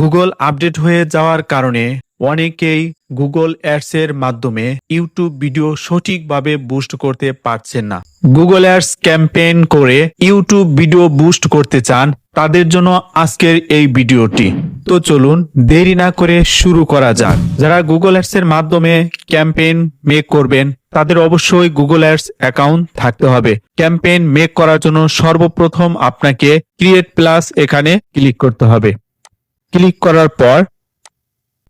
Google update হয়ে যাওয়ার কারণে অনেকেই গুগল অ্যাডস এর মাধ্যমে ইউটিউব ভিডিও সঠিকভাবে বুস্ট করতে পারছেন না। গুগল অ্যাডস ক্যাম্পেইন করে ইউটিউব ভিডিও বুস্ট করতে চান, তাদের জন্য আজকের এই ভিডিওটি। তো চলুন দেরি না করে শুরু করা যাক। যারা গুগল অ্যাডস এর মাধ্যমে ক্যাম্পেইন মেক করবেন, তাদের অবশ্যই গুগল অ্যাডস অ্যাকাউন্ট থাকতে হবে। ক্যাম্পেইন মেক করার জন্য সর্বপ্রথম আপনাকে ক্রিয়েট প্লাস এখানে ক্লিক করতে হবে। ক্লিক করার পর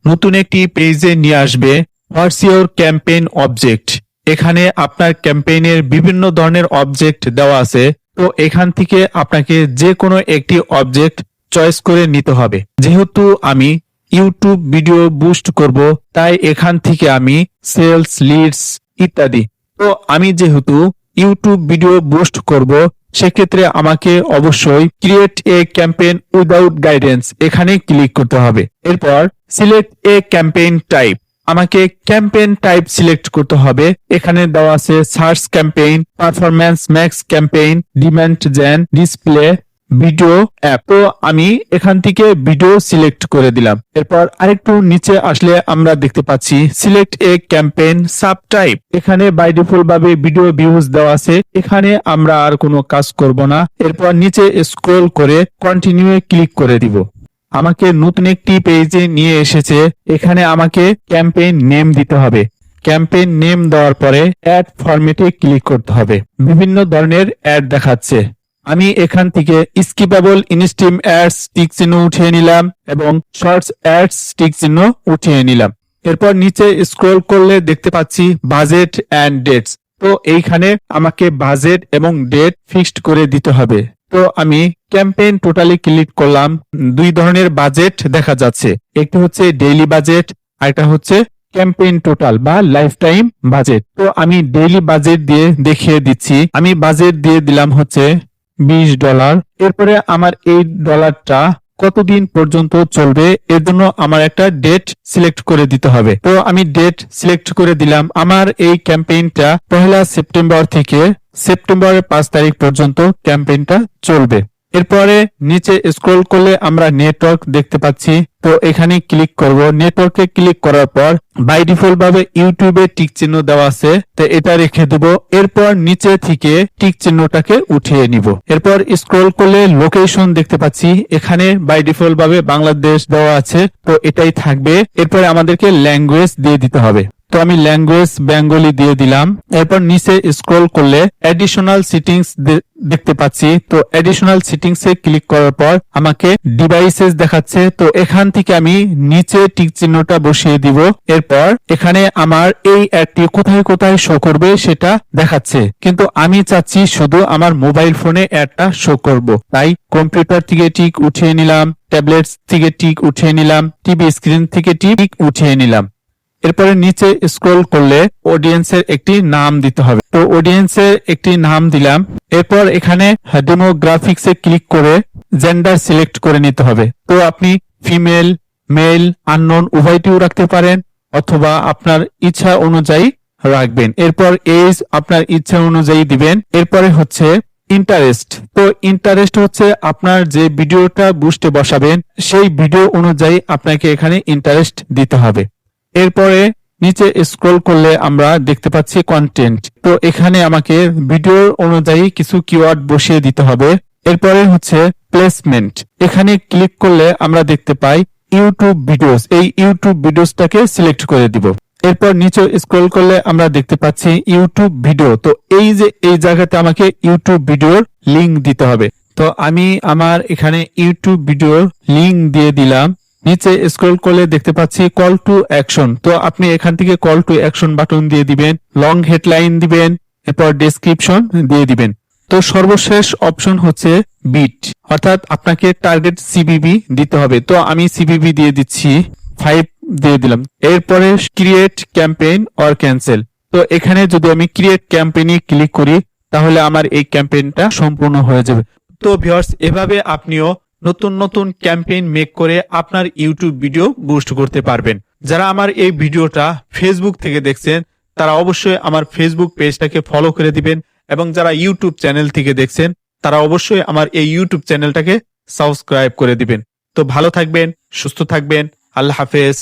নতুন একটি পেজে নিয়ে আসবে হোয়াটস ক্যাম্পেইন অবজেক্ট এখানে আপনার ক্যাম্পেইনের বিভিন্ন ধরনের অবজেক্ট দেওয়া আছে। তো এখান থেকে আপনাকে যে কোনো একটি অবজেক্ট চয়েস করে নিতে হবে। যেহেতু আমি ইউটিউব ভিডিও বুস্ট করব, তাই এখান থেকে আমি সেলস, লিডস ইত্যাদি। তো আমি যেহেতু ইউটিউব ভিডিও বুস্ট করব সেক্ষেত্রে আমাকে অবশ্যই create a campaign without guidance এখানে ক্লিক করতে হবে। এরপর সিলেক্ট এ ক্যাম্পেইন টাইপ আমাকে ক্যাম্পেইন টাইপ সিলেক্ট করতে হবে। এখানে দেওয়া আছে search campaign performance max campaign demand gen display video app তো আমি এখান থেকে ভিডিও সিলেক্ট করে দিলাম। এরপর আরেকটু নিচে আসলে আমরা দেখতে পাচ্ছি select a campaign sub type এখানে বাই ডিফল্ট ভাবে ভিডিও ভিউজ দেওয়া আছে। এখানে আমরা আর কোনো কাজ করব না। এরপর নিচে স্ক্রল করে কন্টিনিউ ক্লিক করে দিব। আমাকে নতুন একটি পেজে নিয়ে এসেছে। এখানে আমাকে ক্যাম্পেইন নেম দিতে হবে। ক্যাম্পেইন নেম দেওয়ার পরে অ্যাড ফরম্যাটে ক্লিক করতে হবে। বিভিন্ন ধরনের অ্যাড দেখাচ্ছে। আমি এখান থেকে স্কিপেবল ইনস্টিম অ্যাডস টিক চিহ্ন উঠিয়ে নিলাম এবং শর্টস অ্যাডস টিক চিহ্ন উঠিয়ে নিলাম। এরপর নিচে স্ক্রল করলে দেখতে পাচ্ছি বাজেট অ্যান্ড ডেটস। তো এইখানে আমাকে বাজেট এবং ডেট ফিক্সড করে দিতে হবে। তো আমি ক্যাম্পেইন টোটালি ক্লিক করলাম। দুই ধরনের বাজেট দেখা যাচ্ছে। একটি হচ্ছে ডেইলি বাজেট আর একটা হচ্ছে ক্যাম্পেইন টোটাল বা লাইফ টাইম বাজেট। তো আমি ডেইলি বাজেট দিয়ে দেখিয়ে দিচ্ছি। আমি বাজেট দিয়ে দিলাম হচ্ছে বিশ ডলার। এরপরে আমার এই ডলারটা কতদিন পর্যন্ত চলবে, এর জন্য আমার একটা ডেট সিলেক্ট করে দিতে হবে। তো আমি ডেট সিলেক্ট করে দিলাম। আমার এই ক্যাম্পেইনটা পহেলা সেপ্টেম্বর থেকে সেপ্টেম্বরের পাঁচ তারিখ পর্যন্ত ক্যাম্পেইনটা চলবে। এরপরে নিচে স্ক্রল করলে আমরা নেটওয়ার্ক দেখতে পাচ্ছি। তো এখানে ক্লিক করব। নেটওয়ার্কে ক্লিক করার পর বাই ডিফল্ট ভাবে ইউটিউবে টিক চিহ্ন দেওয়া আছে। তো এটা রেখে দেব। এরপর নিচে থেকে টিক চিহ্নটাকে উঠিয়ে নিব। এরপর স্ক্রল করলে লোকেশন দেখতে পাচ্ছি। এখানে বাই ডিফল্ট ভাবে বাংলাদেশ দেওয়া আছে। তো এটাই থাকবে। এরপরে আমাদেরকে ল্যাঙ্গুয়েজ দিয়ে দিতে হবে। তো আমি ল্যাঙ্গুয়েজ বেঙ্গলি দিয়ে দিলাম। এরপর নিচে স্ক্রল করলে অ্যাডিশনাল সিটিংস দেখতে পাচ্ছি। তো অ্যাডিশনাল সিটিংস এ ক্লিক করার পর আমাকে ডিভাইসেস দেখাচ্ছে। তো এখান থেকে আমি নিচে টিক চিহ্নটা বসিয়ে দিব। এরপর এখানে আমার এই অ্যাডটি কোথায় কোথায় শো করবে সেটা দেখাচ্ছে। কিন্তু আমি চাচ্ছি শুধু আমার মোবাইল ফোনে অ্যাডটা শো করব। তাই কম্পিউটার থেকে টিক উঠিয়ে নিলাম ট্যাবলেটস থেকে টিক উঠিয়ে নিলাম টিভি স্ক্রিন থেকে টিক উঠিয়ে নিলাম। এরপরে নিচে স্ক্রল করলে অডিয়েন্সের একটি নাম দিতে হবে। তো অডিয়েন্সের একটি নাম দিলাম। এরপর এখানে ডেমোগ্রাফিক্সে ক্লিক করে জেন্ডার সিলেক্ট করে নিতে হবে। তো আপনি ফিমেল মেল আননোন উভয়টিও রাখতে পারেন অথবা আপনার ইচ্ছা অনুযায়ী রাখবেন। এরপর এজ আপনার ইচ্ছা অনুযায়ী দিবেন। এরপরে হচ্ছে ইন্টারেস্ট তো ইন্টারেস্ট হচ্ছে আপনার যে ভিডিওটা বুস্টে বসাবেন, সেই ভিডিও অনুযায়ী আপনাকে এখানে ইন্টারেস্ট দিতে হবে। এরপরে নিচে স্ক্রল করলে আমরা দেখতে পাচ্ছি কন্টেন্ট তো এখানে আমাকে ভিডিও অনুযায়ী কিছু কিওয়ার্ড বসিয়ে দিতে হবে। এরপরে হচ্ছে প্লেসমেন্ট এখানে ক্লিক করলে আমরা দেখতে পাই ইউটিউব ভিডিওস এই ইউটিউব ভিডিওসটাকে সিলেক্ট করে দিব। এরপর নিচে স্ক্রল করলে আমরা দেখতে পাচ্ছি ইউটিউব ভিডিও তো এই যে, এই জায়গাতে আমাকে ইউটিউব ভিডিওর লিংক দিতে হবে। তো আমি আমার এখানে ইউটিউব ভিডিওর লিংক দিয়ে দিলাম। নিচে স্ক্রল করলে দেখতে পাচ্ছি কল টু অ্যাকশন তো আপনি এখান থেকে কল টু অ্যাকশন বাটন দিয়ে দিবেন লং হেডলাইন দিবেন, এরপর ডেসক্রিপশন দিয়ে দিবেন। তো সর্বশেষ অপশন হচ্ছে বিট অর্থাৎ আপনাকে টার্গেট সিবিবি দিতে হবে। তো আমি সিবিবি দিয়ে দিচ্ছি ফাইভ দিয়ে দিলাম। এরপরে ক্রিয়েট ক্যাম্পেইন অর ক্যান্সেল তো এখানে যদি আমি ক্রিয়েট ক্যাম্পেইনে ক্লিক করি, তাহলে আমার এই ক্যাম্পেইনটা সম্পূর্ণ হয়ে যাবে। তো ভিউয়ার্স এভাবে আপনিও নতুন নতুন ক্যাম্পেইন মেক করে আপনার ইউটিউব ভিডিও বুস্ট করতে পারবেন। যারা আমার এই ভিডিওটা ফেসবুক থেকে দেখছেন, তারা অবশ্যই আমার ফেসবুক পেজটাকে ফলো করে দিবেন এবং যারা ইউটিউব চ্যানেল থেকে দেখছেন, তারা অবশ্যই আমার এই ইউটিউব চ্যানেলটাকে সাবস্ক্রাইব করে দিবেন। তো ভালো থাকবেন, সুস্থ থাকবেন, আল্লাহ হাফেজ।